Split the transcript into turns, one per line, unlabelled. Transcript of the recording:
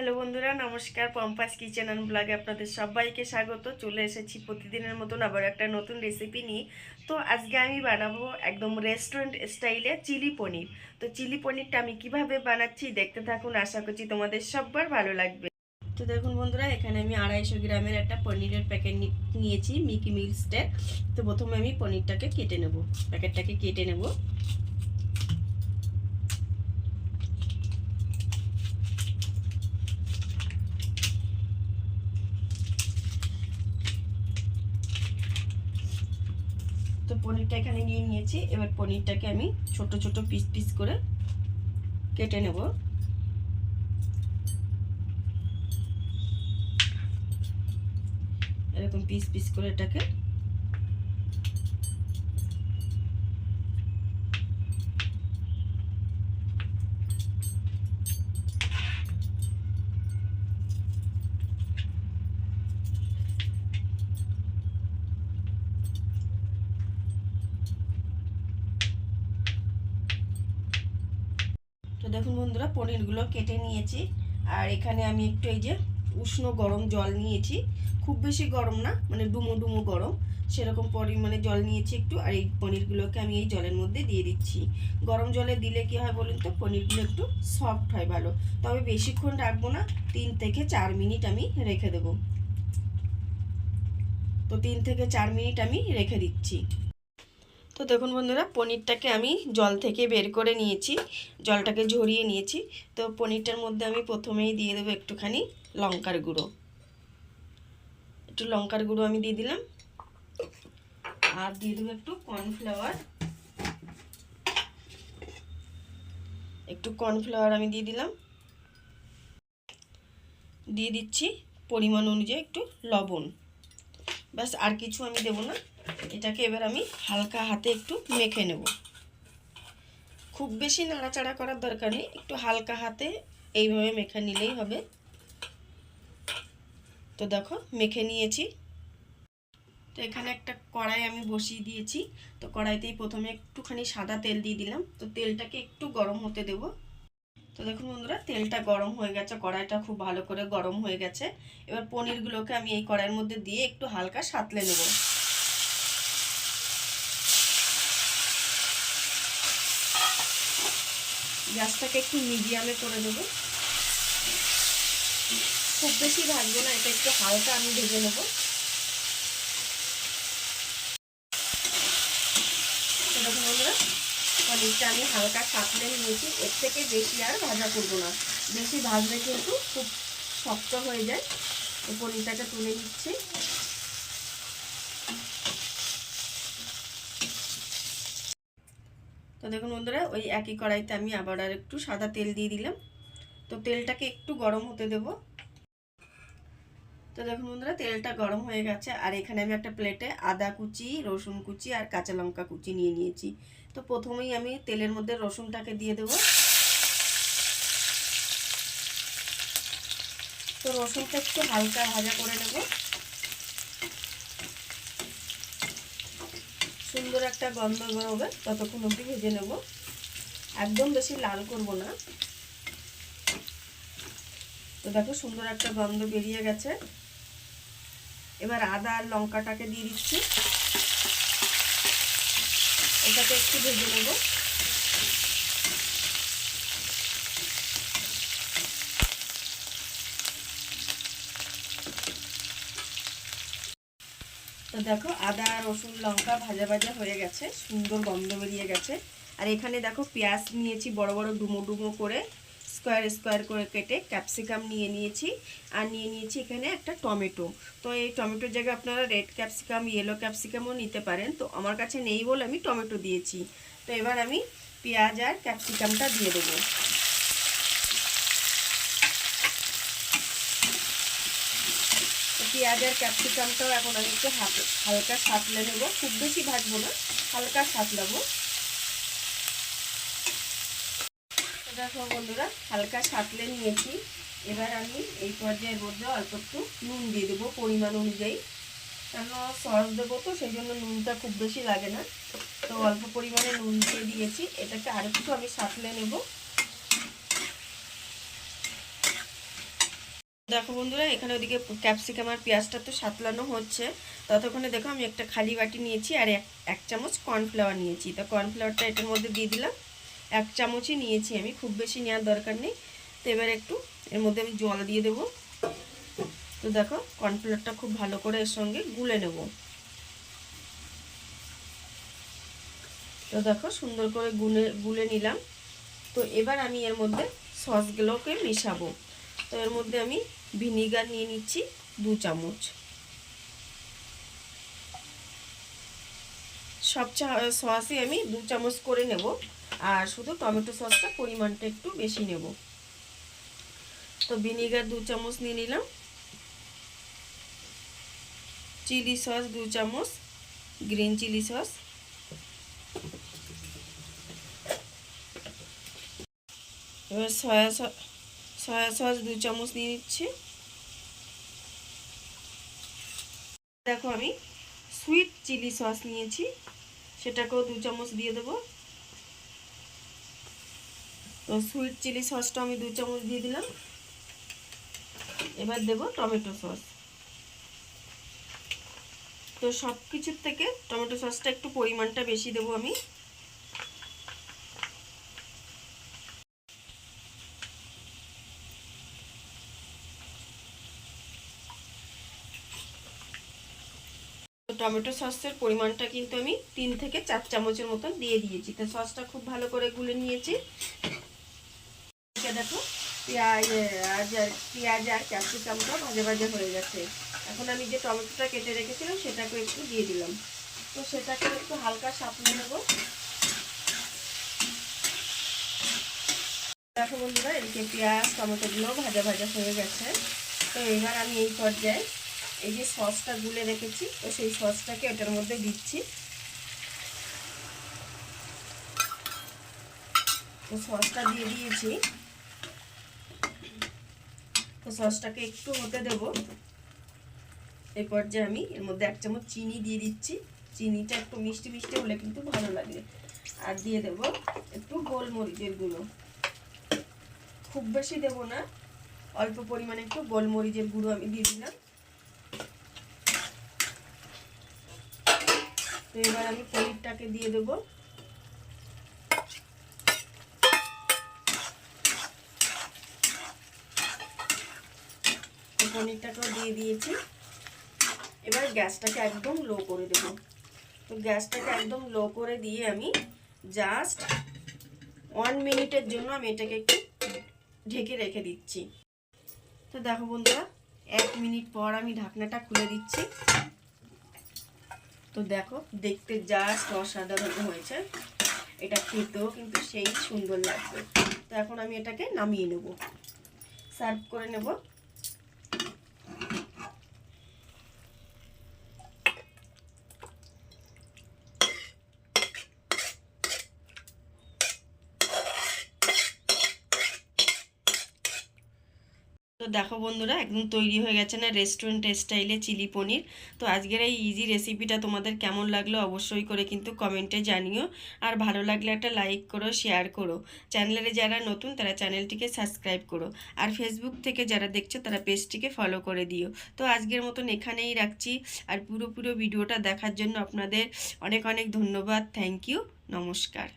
Hello বন্ধুরা, নমস্কার। পম্পাস kitchen and ব্লগে আপনাদের সবাইকে স্বাগত। চলে এসেছি প্রতিদিনের মতন আবার একটা নতুন রেসিপি নিয়ে। তো আজকে আমি বানাবো একদম রেস্টুরেন্ট স্টাইলে চিলি পনির। তো চিলি পনিরটা আমি কীভাবে বানাচ্ছি দেখতে থাকুন, আশা করছি তোমাদের সবার ভালো লাগবে। তো দেখুন বন্ধুরা, এখানে আমি আড়াইশো গ্রামের একটা পনিরের প্যাকেট নিয়েছি মিকি মিলসটের তো প্রথমে আমি পনিরটাকে কেটে নেব। প্যাকেটটাকে কেটে নেব। তো পনিরটা এখানে নিয়ে নিয়েছি। এবার পনিরটাকে আমি ছোট ছোট পিস পিস করে কেটে নেব। এরকম পিস পিস করে এটাকে দেখুন বন্ধুরা, পনিরগুলো কেটে নিয়েছি। আর এখানে আমি একটু এই যে উষ্ণ গরম জল নিয়েছি। খুব বেশি গরম না মানে ডুমো ডুমো গরম। সেরকম পরিমাণে জল নিয়েছি একটু, আর এই পনিরগুলোকে আমি এই জলের মধ্যে দিয়ে দিচ্ছি। গরম জলে দিলে কি হয় বলুন তো, পনিরগুলো একটু সফট হয় ভালো। তবে বেশিক্ষণ রাখব না, তিন থেকে চার মিনিট আমি রেখে দেবো। তো তিন থেকে চার মিনিট আমি রেখে দিচ্ছি। তো দেখুন বন্ধুরা, পনিরটাকে আমি জল থেকে বের করে নিয়েছি, জলটাকে ঝরিয়ে নিয়েছি। তো পনিরটার মধ্যে আমি প্রথমেই দিয়ে দেবো একটুখানি লঙ্কার গুঁড়ো। একটু লঙ্কার গুঁড়ো আমি দিয়ে দিলাম। আর দিয়ে দেবো একটু কর্নফ্লাওয়ার। একটু কর্নফ্লাওয়ার আমি দিয়ে দিলাম। দিয়ে দিচ্ছি পরিমাণ অনুযায়ী একটু লবণ। ব্যাস, আর কিছু আমি দেবো না। এটাকে এবার আমি হালকা হাতে একটু মেখে নেব। খুব বেশি নাড়াচাড়া করার দরকার নেই, একটু হালকা হাতে এইভাবে মেখে নিলেই হবে। তো দেখো, মেখে নিয়েছি। তো এখানে একটা কড়াই আমি বসিয়ে দিয়েছি। তো কড়াইতেই প্রথমে একটুখানি সাদা তেল দিয়ে দিলাম। তো তেলটাকে একটু গরম হতে দেব। তো দেখুন বন্ধুরা, তেলটা গরম হয়ে গেছে, কড়াইটা খুব ভালো করে গরম হয়ে গেছে। এবার পনিরগুলোকে আমি এই কড়াইয়ের মধ্যে দিয়ে একটু হালকা সাতলে নেব। গ্যাসটাকে একটু মিডিয়ামে করে দেবো খুব বেশি ভাজবো না, এটা একটু হালকা আমি ভেজে নেব। সেরকম বন্ধুরা পনিরটা আমি হালকা সাঁতলে নিয়েছি। এর থেকে বেশি আর ভাজা করব না। বেশি ভাজলে কিন্তু খুব শক্ত হয়ে যায়। পনিরটাকে তুলে নিচ্ছি। দেখুন বন্ধুরা, ওই একই কড়াইতে আমি আবার আর একটু সাদা তেল দিয়ে দিলাম। তো তেলটাকে একটু গরম হতে দেব। তো দেখুন বন্ধুরা, তেলটা গরম হয়ে গেছে। আর এখানে আমি একটা প্লেটে আদা কুচি, রসুন কুচি আর কাঁচা লঙ্কা কুচি নিয়ে নিয়েছি। তো প্রথমেই আমি তেলের মধ্যে রসুনটাকে দিয়ে দেব। তো রসুনটা একটু হালকা ভাজা করে নেব। সুন্দর একটা গন্ধ বেরোবে, ততক্ষণ অবধি ভেজে নেব। একদম বেশি লাল করব না। তো দেখো সুন্দর একটা গন্ধ বেরিয়ে গেছে। এবার আদা আর লঙ্কাটাকে দিয়ে দিচ্ছি। এটাকে একটু ভেজে নেব। তো দেখো আদা, রসুন, লঙ্কা ভাজা ভাজা হয়ে গেছে, সুন্দর গন্ধ বেরিয়ে গেছে। আর এখানে দেখো পেঁয়াজ নিয়েছি বড় বড় ডুমো ডুমো করে, স্কোয়ার স্কোয়ার করে কেটে ক্যাপসিকাম নিয়ে নিয়েছি। আর নিয়ে নিয়েছি এখানে একটা টমেটো। তো এই টমেটোর জায়গায় আপনারা রেড ক্যাপসিকাম ইয়েলো ক্যাপসিকামও নিতে পারেন। তো আমার কাছে নেই বলে আমি টমেটো দিয়েছি। তো এবার আমি পেঁয়াজ আর ক্যাপসিকামটা দিয়ে দেবো। পেঁয়াজ আর ক্যাপসিকামটাও এখন আমি একটু হালকা সাতলে নেব। খুব বেশি ভাজবো না, হালকা সাতলাবো। দেখো বন্ধুরা, হালকা সাতলে নিয়েছি। এবার আমি এই পর্যায়ের মধ্যে অল্প একটু নুন দিয়ে দেবো পরিমাণ অনুযায়ী। কেন সস দেবো তো, সেই জন্য নুনটা খুব বেশি লাগে না। তো অল্প পরিমাণে নুন দিয়ে দিয়েছি। এটাকে আরেকটু আমি সাতলে নেব। দেখো বন্ধুরা, এখানে ওদিকে ক্যাপসিকাম আর পেঁয়াজটা তো সাতলানো হচ্ছে। ততক্ষণে দেখো আমি একটা খালি বাটি নিয়েছি আর এক এক চামচ কর্নফ্লাওয়ার নিয়েছি। তো কর্নফ্লাওয়ারটা এটার মধ্যে দিয়ে দিলাম। এক চামচই নিয়েছি আমি, খুব বেশি নেওয়ার দরকার নেই। তো এবার একটু এর মধ্যে আমি জল দিয়ে দেবো। তো দেখো কর্নফ্লাওয়ারটা খুব ভালো করে এর সঙ্গে গুলে নেব। তো দেখো, সুন্দর করে গুলে গুলে নিলাম। তো এবার আমি এর মধ্যে সসগুলোকে মেশাবো। তো এর মধ্যে আমি ভিনিগার নিয়ে নিচ্ছি দু চামচ। সব সসই আমি দু চামচ করে নেব, আর শুধু টমেটো সসটা পরিমাণটা একটু বেশি নেব। তো ভিনিগার দু চামচ নিয়ে নিলাম। চিলি সস দু চামচ, গ্রিন চিলি সস। এবার সয়া সস সয়া সস দু চামচ নিয়ে নিচ্ছি। দেখো আমি সুইট চিলি সস নিয়েছি, সেটাকেও দু চামচ দিয়ে দেবো। তো সুইট চিলি সসটা আমি দু চামচ দিয়ে দিলাম। এবার দেব টমেটো সস। তো সব কিছুর থেকে টমেটো সসটা একটু পরিমাণটা বেশি দেবো আমি। টমেটো সসের পরিমাণটা কিন্তু আমি তিন থেকে চার চামচের মতন দিয়ে দিয়েছি। তো সসটা খুব ভালো করে গুলে নিয়েছি। দেখো, পেঁয়াজ আর পেঁয়াজ আর ক্যাপসিকামটা ভাজা ভাজা হয়ে গেছে। এখন আমি যে টমেটোটা কেটে রেখেছিলাম, সেটাকে একটু দিয়ে দিলাম। তো সেটাকে একটু হালকা সাপলে নেব। দেখো বন্ধুরা, এদিকে পেঁয়াজ, টমেটোগুলো ভাজা ভাজা হয়ে গেছে। তো এবার আমি এই পর্যায়ে এই যে সসটা গুলে রেখেছি, তো সেই সসটাকে এটার মধ্যে দিচ্ছি। তো সসটা দিয়ে দিয়েছি। তো সসটাকে একটু হতে দেব। এই পর্যায়ে আমি এর মধ্যে এক চামচ চিনি দিয়ে দিচ্ছি। চিনিটা একটু মিষ্টি মিষ্টি হলে কিন্তু ভালো লাগে। আর দিয়ে দেব একটু গোলমরিচের গুঁড়ো। খুব বেশি দেব না, অল্প পরিমাণে একটু গোলমরিচের গুঁড়ো আমি দিয়ে দিলাম। তো এবার আমি পনিরটাকে দিয়ে দেবো। পনিরটাকেও দিয়ে দিয়েছি। এবার গ্যাসটাকে একদম লো করে দেব। তো গ্যাসটাকে একদম লো করে দিয়ে আমি জাস্ট ওয়ান মিনিটের জন্য আমি এটাকে একটু ঢেকে রেখে দিচ্ছি। তো দেখো বন্ধুরা, এক মিনিট পর আমি ঢাকনাটা খুলে দিচ্ছি। তো দেখো, দেখতে জাস্ট অসাধারণ হয়েছে। এটা খেতেও কিন্তু সেই সুন্দর লাগবে। তো এখন আমি এটাকে নামিয়ে নেব। সার্ভ করে নেব। তো দেখো বন্ধুরা, একদম তৈরি হয়ে গেছে না রেস্টুরেন্ট স্টাইলে চিলি পনির। তো আজকের এই ইজি রেসিপিটা তোমাদের কেমন লাগল অবশ্যই করে কিন্তু কমেন্টে জানিও। আর ভালো লাগলে একটা লাইক করো শেয়ার করো। চ্যানেলে যারা নতুন, তারা চ্যানেলটিকে সাবস্ক্রাইব করো। আর ফেসবুক থেকে যারা দেখছ, তারা পেজটিকে ফলো করে দিও। তো আজকের মতন এখানেই রাখছি। আর পুরো পুরো ভিডিওটা দেখার জন্য আপনাদের অনেক অনেক ধন্যবাদ। থ্যাংক ইউ নমস্কার।